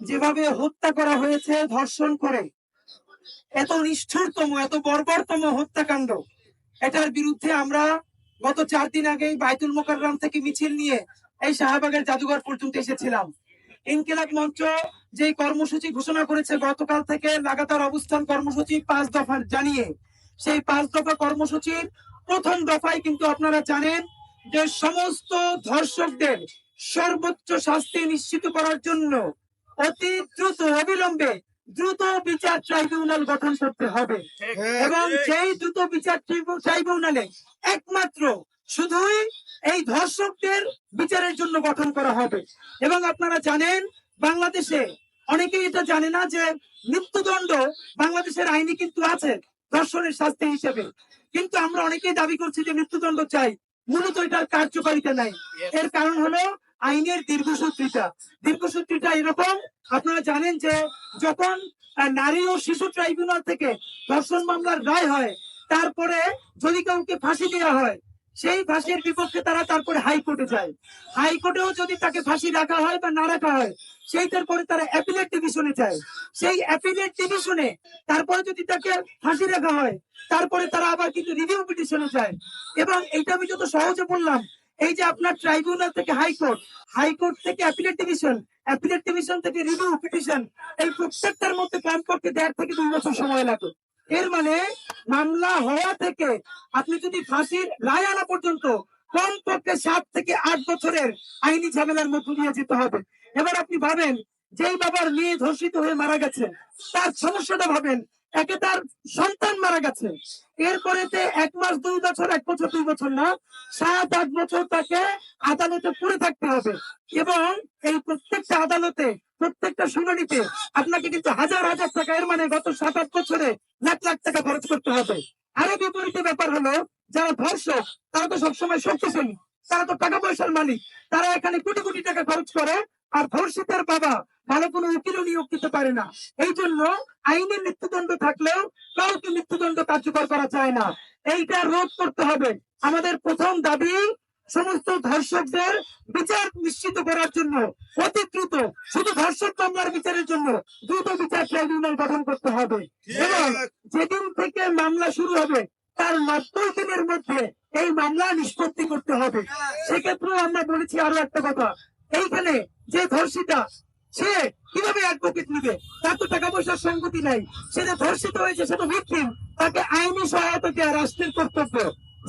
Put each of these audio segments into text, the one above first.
যেভাবে হত্যা করা হয়েছে, ধর্ষণ করে। এত নিষ্ঠুরতম, এত বর্বরতম হত্যাকাণ্ড। এটার বিরুদ্ধে আমরা গত চার দিন আগেই বাইতুল মোকাররম থেকে মিছিল নিয়ে এই শাহবাগের জাদুঘর পর্যন্ত এসেছিলাম। ইনকিলাব মঞ্চ যে কর্মসূচি ঘোষণা করেছে, গতকাল থেকে লাগাতার অবস্থান কর্মসূচি পাঁচ দফা জানিয়ে, সেই পাঁচ দফা কর্মসূচির প্রথম দফায় কিন্তু আপনারা জানেন যে সমস্ত ধর্ষকদের সর্বোচ্চ শাস্তি নিশ্চিত করার জন্য অতি দ্রুত অবিলম্বে দ্রুত বিচার ট্রাইব্যুনাল গঠন করতে হবে। এবং যেই দ্রুত বিচার ট্রাইব্যুনালে একমাত্র শুধুই এই ধর্ষকদের বিচারের জন্য গঠন করা হবে। এবং আপনারা জানেন বাংলাদেশে অনেকেই এটা জানে না যে মৃত্যুদণ্ড বাংলাদেশের আইনে কিন্তু আছে ধর্ষণের শাস্তি হিসেবে। কিন্তু আমরা অনেকেই দাবি করছি যে মৃত্যুদণ্ড চাই। মূলত এটার কার্যকারিতা নাই। এর কারণ হলো আইনের দীর্ঘসূত্রিতা দীর্ঘসূত্রিতা এরকম, আপনারা জানেন যে যখন নারী ও শিশু ট্রাইব্যুনাল থেকে ধর্ষণ মামলার রায় হয়, তারপরে যদি কাউকে ফাঁসি দেওয়া হয়, সেই ফাঁসির বিপক্ষে তারা তারপরে হাইকোর্টে যায়। হাইকোর্টেও যদি তাকে ফাঁসি রাখা হয় বা না রাখা হয়, সেইটার পরে তারা অ্যাপিলেট ডিভিশনে যায়। সেই অ্যাপিলেট ডিভিশনে তারপরে যদি তাকে ফাঁসি রাখা হয়, তারপরে তারা আবার কিন্তু রিভিউ পিটিশনে যায়। এবং এইটা আমি যত সহজে বললাম এই যে আপনার ট্রাইব্যুনাল থেকে হাইকোর্ট হাইকোর্ট থেকে অ্যাপিলেট ডিভিশন অ্যাপিলেট ডিভিশন থেকে রিভিউ পিটিশন এই প্রত্যেকটার মধ্যে কমপক্ষে দেড় থেকে দুই বছর সময় লাগে। এর মানে মামলা হওয়া থেকে আপনি যদি ফাঁসির রায় আনা পর্যন্ত কমপক্ষে সাত থেকে আট বছরের আইনি ঝামেলার মধ্য দিয়ে যেতে হবে। এবার আপনি ভাবেন, যেই বাবার মেয়ে ধর্ষিত হয়ে মারা গেছে, তার সমস্যাটা ভাবেন, একে তার মারা গেছে। এরপরে এক মাস, দুই বছর, এক বছর, দুই বছর না, সাত, আট বছর তাকে আদালতে পড়ে থাকতে হবে। এবং এই প্রত্যেকটা আদালতে, প্রত্যেকটা শুনানিতে আপনাকে কিন্তু হাজার হাজার টাকা এর মানে গত সাত, আট বছরে লাখ লাখ টাকা খরচ করতে হবে। আরও বিপরীতে ব্যাপার হলো, যারা ধর্ষক, তারা তো সবসময় শক্তিশালী, তারা তো টাকা পয়সার মালিক, তারা এখানে কোটি কোটি টাকা খরচ করে আর ধর্ষিতের বাবা ভালো কোনো উকিলও নিয়োগ দিতে পারে না। এই জন্য আইনে মৃত্যুদণ্ড থাকলেও কাউকে মৃত্যুদণ্ড কার্যকর করা যায় না। এইটা রোধ করতে হবে। আমাদের প্রথম দাবি সমস্ত ধর্ষকদের বিচার নিশ্চিত করার জন্য অতি দ্রুত শুধু ধর্ষক মামলার বিচারের জন্য দ্রুত বিচার ট্রাইব্যুনাল গঠন করতে হবে। এবং যেদিন থেকে মামলা শুরু হবে তার নব্বই দিনের মধ্যে এই মামলা নিষ্পত্তি করতে হবে। সেক্ষেত্রে আমরা বলেছি আরও একটা কথা এইখানে যে ধর্ষিতা সে কীভাবে অ্যাডভোকেট নিবে? তার তো টাকা পয়সার সঙ্গতি নাই। সে যে ধর্ষিত হয়েছে সে তো ভিকটিম তাকে আইনি সহায়তা দেওয়া রাষ্ট্রের কর্তব্য।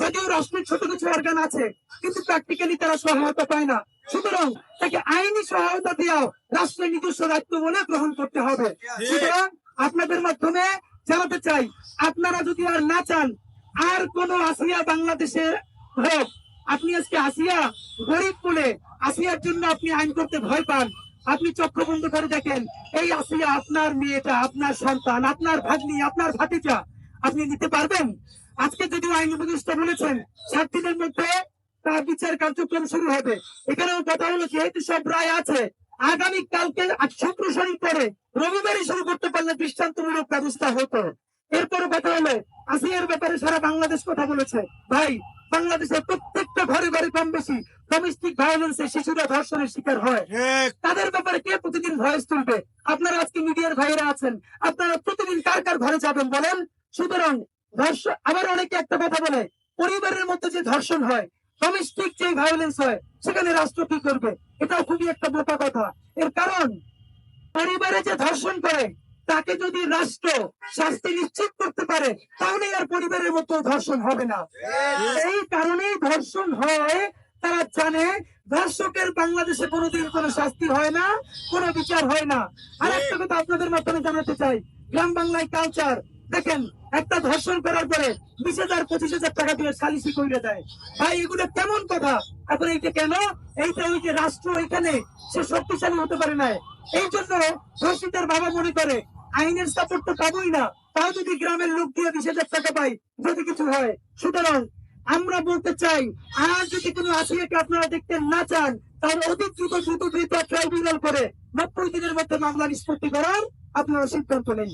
যদিও রাষ্ট্রের ছোট কিছু অর্গান আছে কিন্তু প্র্যাকটিক্যালি তারা সহায়তা পায় না। সুতরাং তাকে আইনি সহায়তা দেওয়া রাষ্ট্রের নিজস্ব দায়িত্ব বলে গ্রহণ করতে হবে। সুতরাং আপনাদের মাধ্যমে জানাতে চাই আপনারা যদি আর না চান আর কোন আসিয়া বাংলাদেশে হোক। আপনি আজকে আসিয়া গরিব আসিয়ার জন্য আপনি আইন করতে ভয় পান। আপনি চক্র বন্ধ করে দেখেন, এই আসিয়া আপনার মেয়েটা, আপনার সন্তান, আপনার ভাগ্নি, আপনার ভাতিজা, আপনি নিতে পারবেন? আজকে যদিও আইন উপদেষ্টা বলেছেন, সাত দিনের মধ্যে তার বিচার কার্যক্রম শুরু হবে। এখানেও কথা হলো, যেহেতু সব রায় আছে, আগামী কালকে শনি পরে রবিবারই শুরু করতে পারলে দৃষ্টান্তমূলক ব্যবস্থা হতো। এরপরে কথা হলো, আসিয়ার ব্যাপারে সারা বাংলাদেশ কথা বলেছে। ভাই বাংলাদেশের প্রত্যেকটা ঘরে ঘরে কম বেশি ডোমেস্টিক ভায়োলেন্সে শিশুরা ধর্ষণের শিকার হয়। তাদের ব্যাপারে কে প্রতিদিন ভয়েস তুলবে? আপনারা আজকে মিডিয়ার ভাইরা আছেন। আপনারা প্রতিদিন কার কার ঘরে যাবেন বলেন? সুতরাং ধর্ষণ আবার অনেকে একটা কথা বলে পরিবারের মধ্যে যে ধর্ষণ হয় ডোমেস্টিক যে ভায়োলেন্স হয় সেখানে রাষ্ট্র কি করবে? এটাও খুবই একটা বোকা কথা। এর কারণ পরিবারে যে ধর্ষণ করে তাকে যদি রাষ্ট্র শাস্তি নিশ্চিত করতে পারে, তাহলে আর পরিবারের মতো ধর্ষণ হবে না। এই কারণেই ধর্ষণ হয়, তারা জানে ধর্ষকের বাংলাদেশে কোনোদিন কোনো শাস্তি হয় না, কোনো বিচার হয় না। আর একটা কথা আপনাদের মাধ্যমে জানাতে চাই, গ্রাম বাংলায় কালচার দেখেন, একটা ধর্ষণ করার পরে বিশ হাজার, পঁচিশ হাজার টাকা দিয়ে সালিসি করে দেয়। ভাই, এগুলো কেমন কথা? এখন এইটা কেন? এইটা ওই যে রাষ্ট্র এখানে সে শক্তিশালী হতে পারে না এই জন্য ধর্ষিতার বাবা মনে করে আইনের সাপোর্ট তো পাবোই না। তাও যদি গ্রামের লোক দিয়ে বিশ হাজার টাকা পাই যদি কিছু হয়। সুতরাং আমরা বলতে চাই, আর যদি কোনো আসিয়াকে আপনারা দেখতে না চান তার অতি দ্রুত দ্রুত দ্রুত ট্রাইব্যুনাল করে নব্বই দিনের মধ্যে মামলা নিষ্পত্তি করার আপনারা সিদ্ধান্ত নেন।